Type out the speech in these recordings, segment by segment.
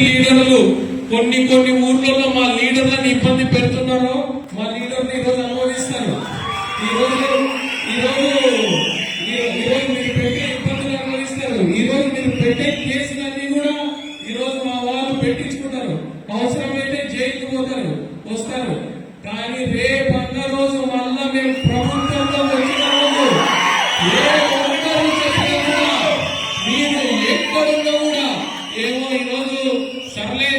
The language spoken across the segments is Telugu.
లీడర్లు కొన్ని కొన్ని ఊర్లలో మా లీడర్లను ఇబ్బంది పెడుతున్నారో మా లీడర్ని ఈరోజు అనుభవిస్తారు ఈ రోజు ఈ రోజు ఈ- రోజు మీరు పెట్టే ఇబ్బందులు అనుభవిస్తారు ఈరోజు మీరు పెట్టే కేసులన్నీ కూడా ఈరోజు మా వాళ్ళు పెట్టించుకుంటారు. అవసరమైతే జైలుకు పోతారు వస్తారు. కానీ రేపు అన్న రోజు మళ్ళా మేము ప్రభుత్వంలో వచ్చిన రోజు ఏ ఒక్కరు చెప్పినా కూడా మీరు ఎక్కడున్నా కూడా ఏమో ఈరోజు సర్లే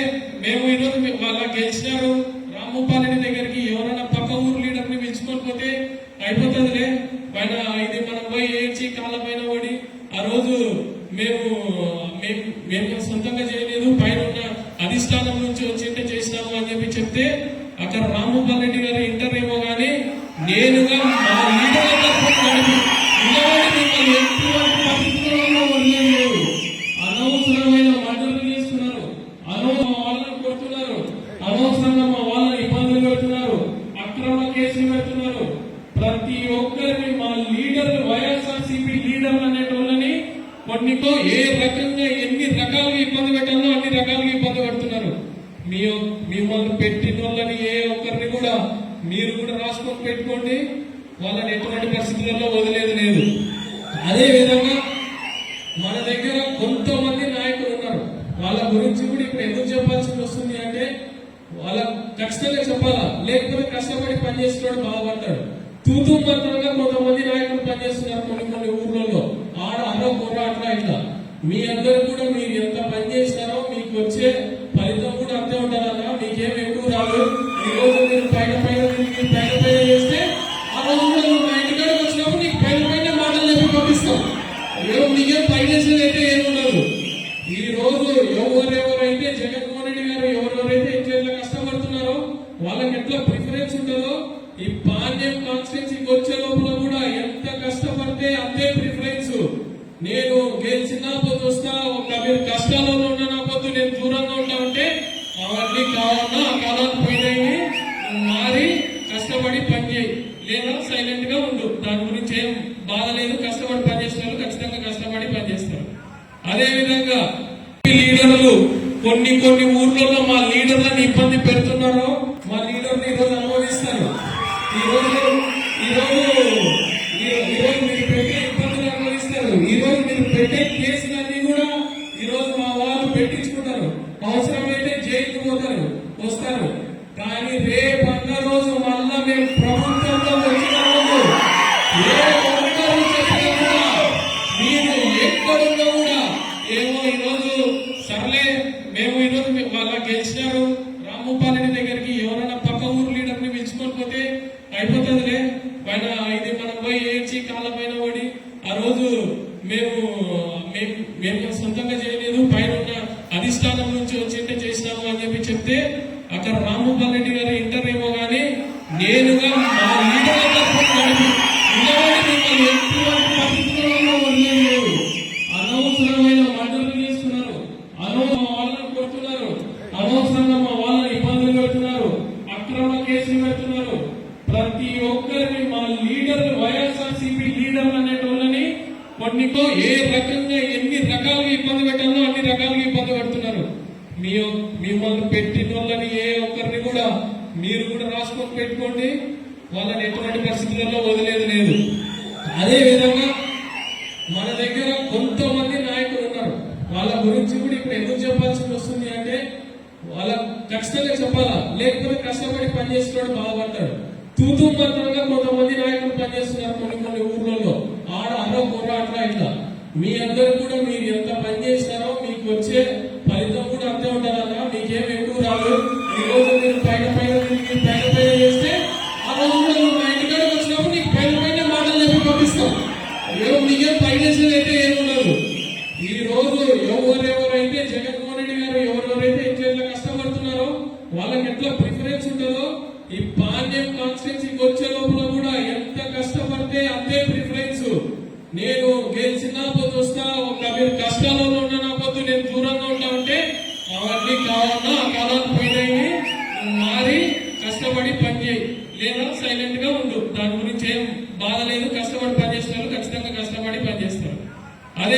మేము ఈరోజు వాళ్ళ గెలిచినారు. రామపాలెని దగ్గరికి ఎవరైనా పక్క ఊరు లీడర్ని పిలుచుకొని పోతే అయిపోతుందిలే. పైన ఇది మనం పోయి ఏడ్చి కాళ్ళ పైన పడి ఆ రోజు మేము మేము మేము సొంతంగా చేయలేదు. పైన ఉన్న అధిష్టానం నుంచి వచ్చింటే చేసినాము అని చెప్పి చెప్తే అక్కడ రామపాల్ రెడ్డి గారు ఇంటర్ ఏమో కానీ నేనుగా మా లీడర్ల తరఫున నడిపి నిలబడి మిమ్మల్ని ఎటువంటి పరిస్థితులలో వదిలేదు అనవసరమైన మర్డర్లు చేస్తున్నారు అనవసరం మా వాళ్ళని కొడుతున్నారు అనవసరంగా మా వాళ్ళని ఇబ్బందులు పెడుతున్నారు అక్రమ కేసులు పెడుతున్నారు. ప్రతి ఒక్కరిని మా లీడర్లు వైఎస్ఆర్సీపీ లీడర్లు అనేటోళ్ళని కొన్నితో ఏ రకంగా ఎన్ని రకాలుగా ఇబ్బంది పెట్టాలో అన్ని రకాలుగా ఇబ్బంది పెడుతున్నారు. మీ మిమ్మల్ని పెట్టిన వాళ్ళని ఏ ఒక్కరిని కూడా మీరు కూడా రాసుకొని పెట్టుకోండి. వాళ్ళని ఎటువంటి పరిస్థితులలో వదిలేదు లేదు అదే విధంగా మన దగ్గర కొంతమంది నాయకులు ఉన్నారు వాళ్ళ గురించి కూడా ఇప్పుడు ఎందుకు చెప్పాల్సి వస్తుంది అంటే వాళ్ళ ఖచ్చితంగా చెప్పాలా? లేకపోతే కష్టపడి పనిచేస్తున్నాడు బాగుపడతాడు తూతూ మంత్రంగా కొంతమంది నాయకులు పనిచేస్తున్నారు కొన్ని కొన్ని ఊర్లలో. ఆడ అర్ర కూర అట్లా ఇట్లా. మీ అందరు కూడా మీరు ఎంత పని చేసినారో మీకు వచ్చే వాళ్ళకి ఎట్లా ప్రిఫరెన్స్ ఉంటుందో ఈ పాండ్యం కాన్స్టిట్యున్సీకి వచ్చే లోపల కూడా ఎంత కష్టపడితే అంతే ప్రిఫరెన్స్ నేను గెలిచినా పొద్దు వస్తా ఒక మీరు కష్టాలలో ఉన్నా పొద్దు నేను దూరంగా ఉంటా ఉంటే అవన్నీ కావాలన్నా ఆ కాలాలు పోయినాయి మారి కష్టపడి పనిచేయి లేదా సైలెంట్గా ఉండు. దాని గురించి ఏం బాధ లేదు కష్టపడి పనిచేస్తారు ఖచ్చితంగా కష్టపడి పనిచేస్తారు అదే విధంగా లీడర్లు కొన్ని కొన్ని ఊర్లలో మా లీడర్లను ఇబ్బంది పెడుతున్నారో మా లీడర్ని ఈరోజు అనుభవిస్తారు ఈ రోజు ఈ రోజు ఈ- ఈ రోజు మీరు పెట్టే ఇబ్బందులు అనుభవిస్తారు ఈ రోజు మీరు పెట్టే కేసులన్నీ కూడా ఈ రోజు మా వాళ్ళు పెట్టించుకుంటారు అవసరమైతే జైలుకు పోతారు వస్తారు కానీ రేపు అన్న రోజు మళ్ళా మేము ప్రభుత్వంలో వచ్చిన రోజు ఏ మీరు ఎక్కడున్నా కూడా ఏమో ఈరోజు సర్లే మేము ఈరోజు వాళ్ళ గెలిచినారు రామపాలెని దగ్గరికి ఎవరైనా పక్క ఊరు లీడర్ని పిలుచుకొని అయిపోతుందిలే పైన చెప్తే అక్కడ రామపాల్ రెడ్డి గారు ఇంటర్ ఏమో కానీ నేనుగా మా లీడర్ల తరఫున నడిపి అనవసరమైన మర్డర్లు చేస్తున్నారు. అనవసరం మా వాళ్ళని కొడుతున్నారు. అనవసరంగా మా వాళ్ళని ఇబ్బందులు పెడుతున్నారు. అక్రమ కేసులు పెడుతున్నారు. ప్రతి ఒక్కరిని మా లీడర్లు వైఎస్ఆర్సీపీ లీడర్లు అనేటోళ్ళని కొన్నితో ఏ రకంగా ఎన్ని రకాలుగా ఇబ్బంది పెట్టాలో అన్ని రకాలుగా ఇబ్బంది పెడుతున్నారు. మీ మిమ్మల్ని పెట్టిన వాళ్ళని ఏ ఒక్కరిని కూడా మీరు కూడా రాసుకొని పెట్టుకోండి. వాళ్ళని ఎటువంటి పరిస్థితులలో వదిలేదు లేదు అదే విధంగా మన దగ్గర కొంతమంది నాయకులు ఉన్నారు. వాళ్ళ గురించి కూడా ఇప్పుడు ఎందుకు చెప్పాల్సి వస్తుంది అంటే వాళ్ళ ఖచ్చితంగా చెప్పాలా? లేకపోతే కష్టపడి పనిచేస్తున్నాడు బాధపడతాడు. తూతూ మంత్రంగా కొంతమంది నాయకులు పనిచేస్తున్నారు కొన్ని కొన్ని ఊర్లలో. ఆడ అర కూర అట్లా ఇట్లా. మీ అందరు కూడా మీరు ఎంత పని చేసినారో ఫలితం కూడా అంతే ఉండాలన్నా నీకేం ఎక్కువ రాదు. ఈ రోజు మీరు పైన పైన పైన పైన చేస్తే ఆ రోజు కూడా నువ్వు మా ఇంటికాడికి వచ్చినప్పుడు నీకు పైన పైన మాటలు చెప్పి పంపిస్తాం. ఏమో నీకేం పైన అయితే ఏం ఉండదు. ఈ రోజు ఎవరెవరైతే జగన్మోహన్ రెడ్డి గారు ఎవరెవరైతే ఇంట్లో కష్టపడుతున్నారో వాళ్ళకి ఎట్లా ప్రిఫరెన్స్ ఉంటుందో ఈ పాండ్యం కాన్స్టిట్యున్సీకి వచ్చే లోపల కూడా ఎంత కష్టపడితే అంతే ప్రిఫరెన్స్ నేను గెలిచినా వస్తా ఒక మీరు కష్టాలలో మారి కష్టపడి పనిచేయి లేదా సైలెంట్గా ఉండు. దాని గురించి ఏం బాధ లేదు. కష్టపడి పనిచేస్తున్నారు ఖచ్చితంగా కష్టపడి పనిచేస్తారు అదే